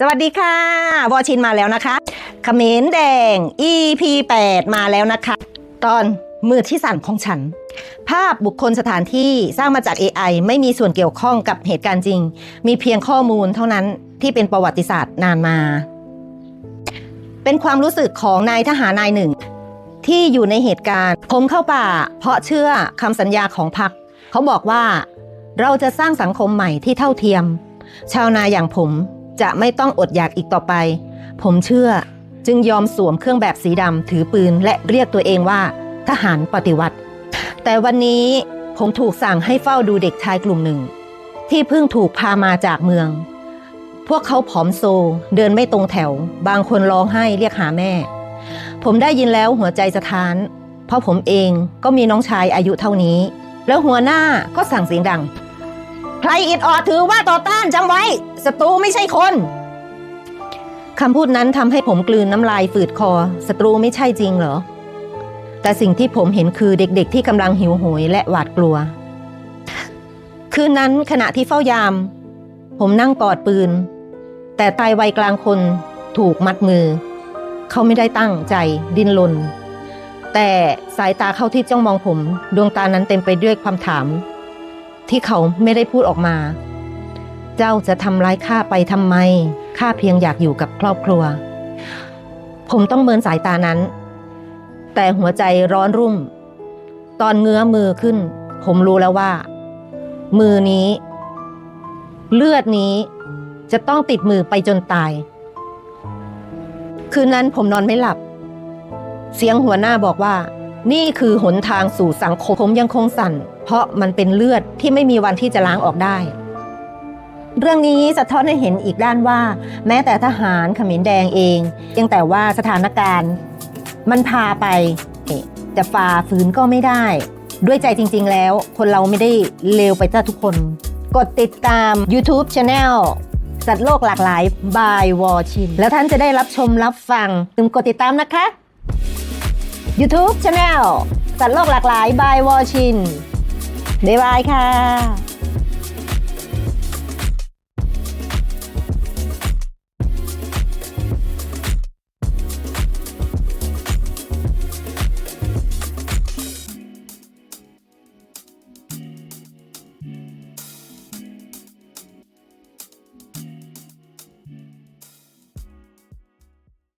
สวัสดีค่ะ วอชินมาแล้วนะคะเขมรแดง EP 8 มาแล้วนะคะ ตอนมือที่สั่นของฉัน ภาพบุคคลสถานที่สร้างมาจาก AI ไม่มีส่วนเกี่ยวข้องกับเหตุการณ์จริง มีเพียงข้อมูลเท่านั้นที่เป็นประวัติศาสตร์นานมา เป็นความรู้สึกของนายทหารนายหนึ่ง ที่อยู่ในเหตุการณ์ผมเข้าป่า เพราะเชื่อคำสัญญาของพรรคเขาบอกว่า เราจะสร้างสังคมใหม่ที่เท่าเทียม ชาวนาอย่างผม จะไม่ต้องอดอยากอีกต่อไป ผมเชื่อจึงยอมสวมเครื่องแบบสีดำถือปืนและเรียกตัวเองว่า ทหารปฏิวัติ แต่วันนี้ผมถูกสั่งให้เฝ้าดูเด็กชายกลุ่มหนึ่ง ที่เพิ่งถูกพามาจากเมือง พวกเขาผอมโซ เดินไม่ตรงแถว บางคนร้องไห้เรียกหาแม่ ผมได้ยินแล้วหัวใจสะท้าน เพราะผมเองก็มีน้องชายอายุเท่านี้ แล้วหัวหน้าก็สั่งเสียงดัง ใครอิดออดถือว่าต่อต้านจำไว้ศัตรูไม่ใช่คนคำพูดนั้นทำให้ผมกลืนน้ำลายฝืดคอศัตรูไม่ใช่จริงเหรอ แต่สิ่งที่ผมเห็นคือเด็กๆ ที่กำลังหิวโหยและหวาดกลัว คืนนั้นขณะที่เฝ้ายาม ผมนั่งกอดปืน แต่ตายวัยกลางคนถูกมัดมือ เขาไม่ได้ตั้งใจดิ้นรนแต่สายตาเข้าที่จ้องมองผม ดวงตานั้นเต็มไปด้วยความถาม ที่เขาไม่ได้พูดออกมา เจ้าจะทำร้ายข้าไปทำไม ข้าเพียงอยากอยู่กับครอบครัว ผมต้องเมินสายตานั้น แต่หัวใจร้อนรุ่ม ตอนเงื้อมือขึ้น ผมรู้แล้วว่า มือนี้ เลือดนี้จะต้องติดมือไปจนตาย คืนนั้นผมนอนไม่หลับ เสียงหัวหน้าบอกว่า นี่คือหนทางสู่สังคมผมยังคงสั่น เพราะมันเป็นเลือดที่ไม่มีวันที่จะล้างออกได้ เรื่องนี้สะท้อนให้เห็นอีกด้านว่า แม้แต่ทหารขมรแดงเองยังแต่ว่าสถานการณ์ มันพาไปจะฝ่าฝืนก็ไม่ได้ ด้วยใจจริง ๆ แล้ว คนเราไม่ได้เลวไปจ้าทุกคน กดติดตาม YouTube Channel สัตว์โลกหลากหลาย by w a r c h i n แล้วท่านจะได้รับชมรับฟังลืมกดติดตามนะคะ YouTube Channel สัตว์โลกหลากหลาย by w a r c h i n บ๊ายบายค่ะ